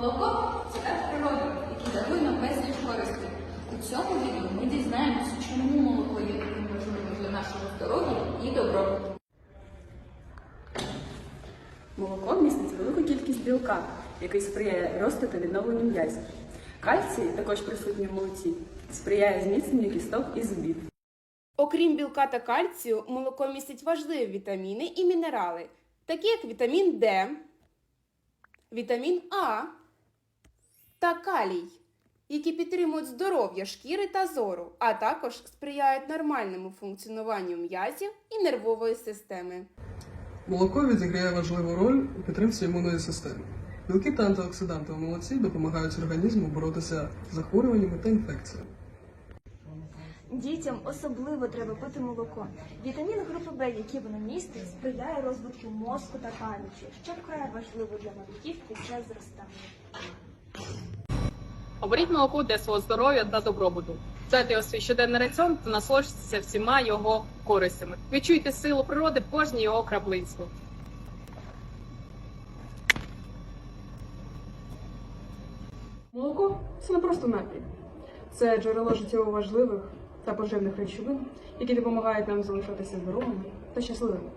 Молоко це дар природи, який дарує нам безліч користей. У цьому відео ми дізнаємося, чому молоко є таким важливим для нашого здоров'я і добробуту. Молоко містить велику кількість білка, який сприяє росту та відновленню м'язів. Кальцій, також присутній в молоці, сприяє зміцненню кісток і зубів. Окрім білка та кальцію, молоко містить важливі вітаміни і мінерали, такі як вітамін Д, вітамін А та калій, які підтримують здоров'я шкіри та зору, а також сприяють нормальному функціонуванню м'язів і нервової системи. Молоко відіграє важливу роль у підтримці імунної системи. Білки та антиоксиданти в молоці допомагають організму боротися з захворюваннями та інфекціями. Дітям особливо треба пити молоко. Вітамін групи Б, які воно містить, сприяє розвитку мозку та пам'яті, що вкрай важливо для малюків під час зростання. Оберіть молоко для свого здоров'я та добробуту. Взяти його свій щоденний раціон та насолоджуйтеся всіма його користями. Відчуйте силу природи в кожній його краплинці. Молоко це не просто напій. Це джерело життєво важливих та поживних речовин, які допомагають нам залишатися здоровими та щасливими.